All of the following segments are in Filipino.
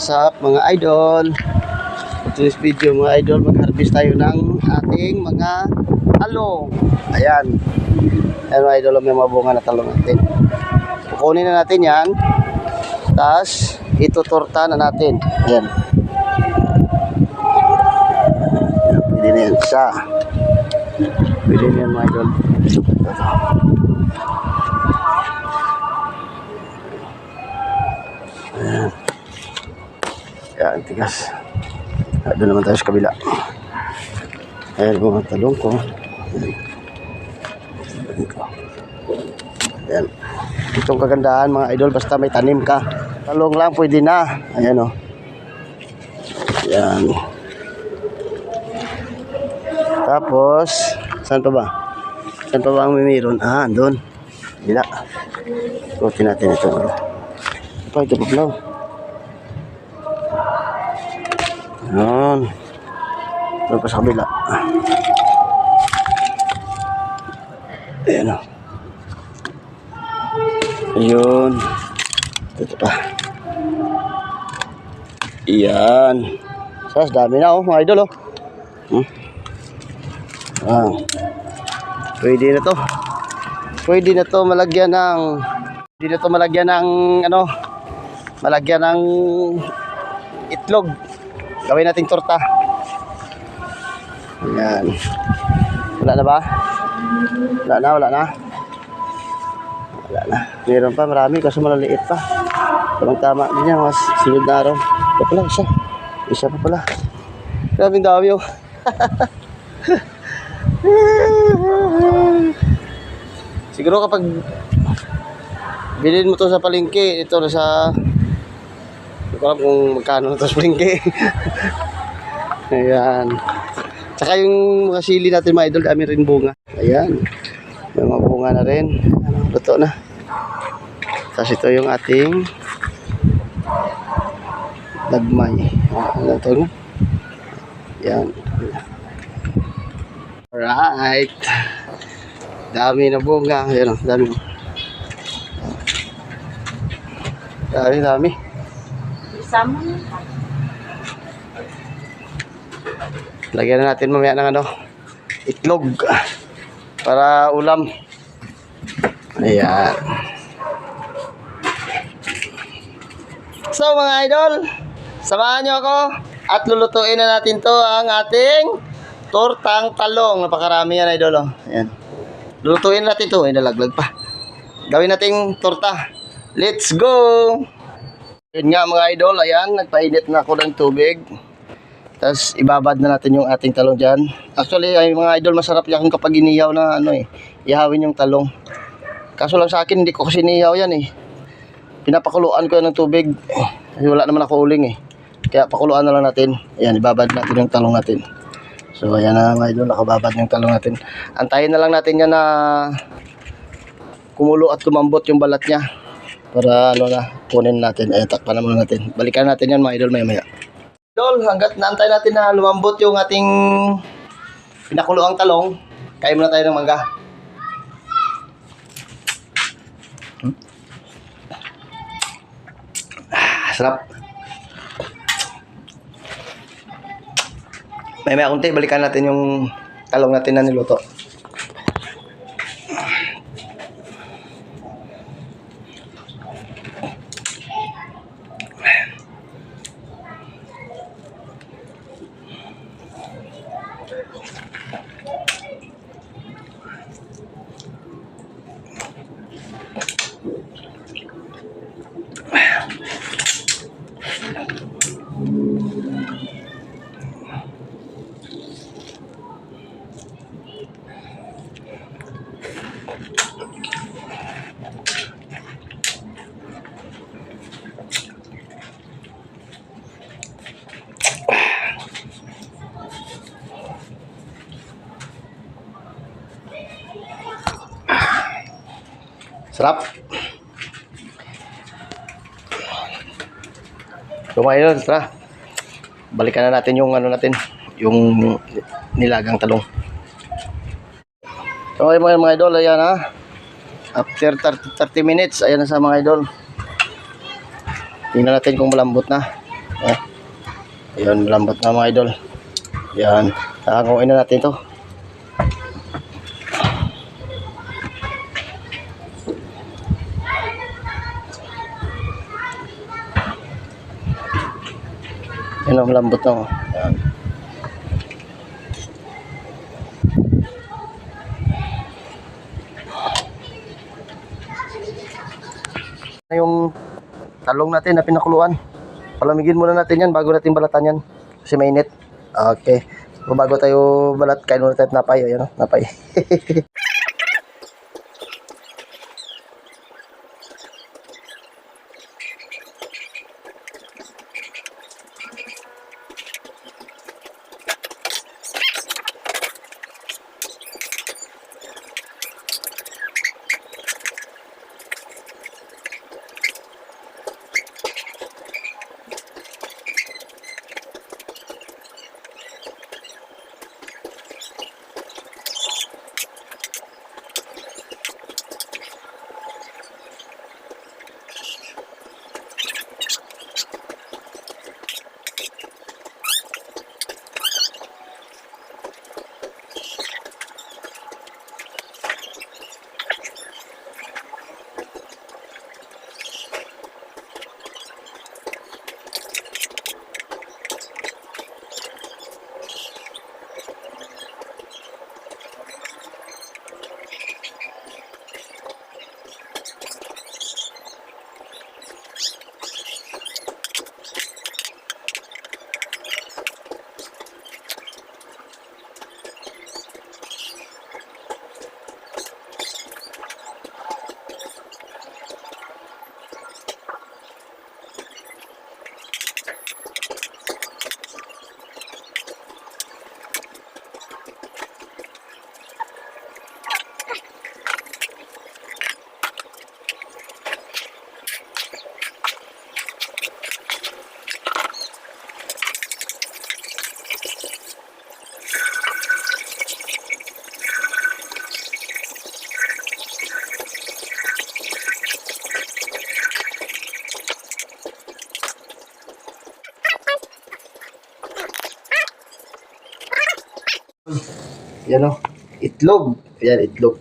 what's up mga idol? For today's video mga idol, mag-harvest tayo ng ating mga talong. Ayan. Ayan mga idol, may mga bunga na talong natin. Kukunin na natin yan. Tapos, ituturta na natin. Ayan. Pwede na yan. Isa. Pwede na yan mga idol. Yan, tigas. Ah, Doon naman tayo sa kabila. Ayan, mga talong ko. Ayan. Itong kagandahan mga idol, basta may tanim ka. Talong lang, pwede na. Ayan o. Ayan. Tapos, saan pa ba? Saan pa ba ang mimiron? Ah, doon. Bila. Kutin natin ito. Ito, ito pa pala. Ayan. Ito pa sa kabila. Ayan o. Ayun. Ito pa. Iyan. Sas, dami na oh, mga idol oh. Hmm? Ah. Pwede na to. Pwede na to malagyan ng Pwede na to malagyan ng ano malagyan ng itlog. Gawin nating torta. Ayan. Wala na ba? Wala na, wala na. Wala na. Meron pa, marami kasi malaliit pa. Tamang tama din yan, mas sunod na araw. Ito pala, isa. Isa pa pala. Grabing dami oh. Siguro kapag bilhin mo to sa palengke, ito na sa ko alam kung magkano na to sa palengke. Ayan. Tsaka yung mga sili natin mga idol, dami rin bunga. Ayan. May mga bunga na rin. Ayan, luto na. Tapos ito yung ating lagmay. Ano ito? no? Yan. Alright. Dami na bunga. Ayan o, dami. Dami, dami. Mo. Lagyan na natin mamaya ng ano, itlog. Para ulam. Ayan. So mga idol, samahan nyo ako at lulutuin na natin to ang ating tortang talong. Napakarami yan idol. Oh. Ayan. Lulutuin natin to. Ay, nalaglag pa. Gawin nating torta. Let's go! Yun nga mga idol, ayan, nagpainit na ako ng tubig. Tapos ibabad na natin yung ating talong dyan. Actually, ay mga idol, masarap yan kapag inihaw na ano eh. Ihawin yung talong. Kaso lang sa akin, hindi ko kasi inihaw yan eh. Pinapakuluan ko yan ng tubig. Kasi wala naman ako uling eh. Kaya pakuluan na lang natin. Ayan, ibabad natin yung talong natin. So ayan na mga idol, nakababad yung talong natin. Antayin na lang natin yan na kumulo at lumambot yung balat niya. Para ano na, kunin natin. Ayan, takpan naman natin. Balikan natin yan mga idol maya maya. Idol, hanggat naantay natin na lumambot yung ating pinakuloang talong, kain muna tayo ng mangga. Hmm? Ah, sarap. May may kunti, balikan natin yung talong natin na niluto. Sarap. So mga idol, tara. Balikan na natin yung ano natin, yung nilagang talong. So mga mga idol, ayan ha. After 30, 30 minutes, ayan na sa mga idol. Tingnan natin kung malambot na. Eh. Ayun, lambot na mga idol. Yan. Nakakuin na natin to. Yan ang lambot. Yan. yung talong natin na pinakuluan. Palamigin muna natin yan bago natin balatan yan. Kasi mainit. Okay. So, bago tayo balat, kain muna tayo napay. Ayan, oh, napay. Yan o. Itlog. Yan, itlog.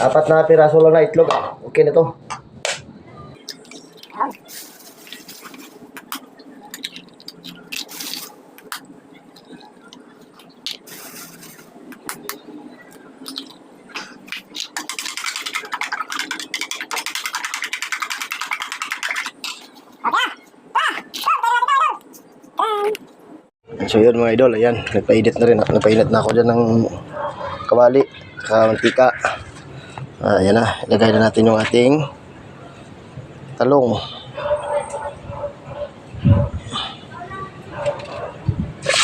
Apat na piraso lang na itlog. Okay na to. So yun mga idol, ayan, nagpainit na rin, nagpainit na ako dyan ng kawali, saka. Ah, ayan na, ilagay na natin yung ating talong.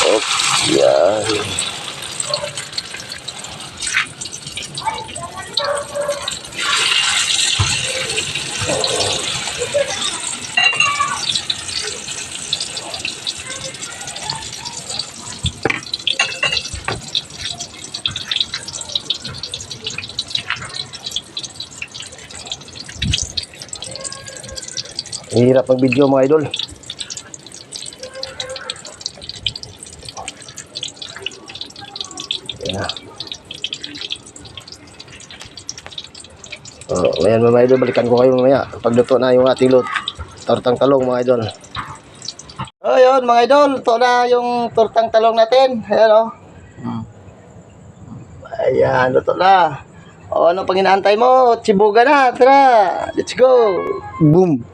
Okay, yan. Hirap mag video mga idol. Ayan. Oh, ngayon mga idol, balikan ko kayo mamaya. Pagluto na yung ating lot. Tortang talong mga idol. Oh, yun mga idol. Ito na yung tortang talong natin. Ayan o. Oh. Ayan, luto na. O, ano pang inaantay mo? Chibuga na. Tara, let's go. Boom.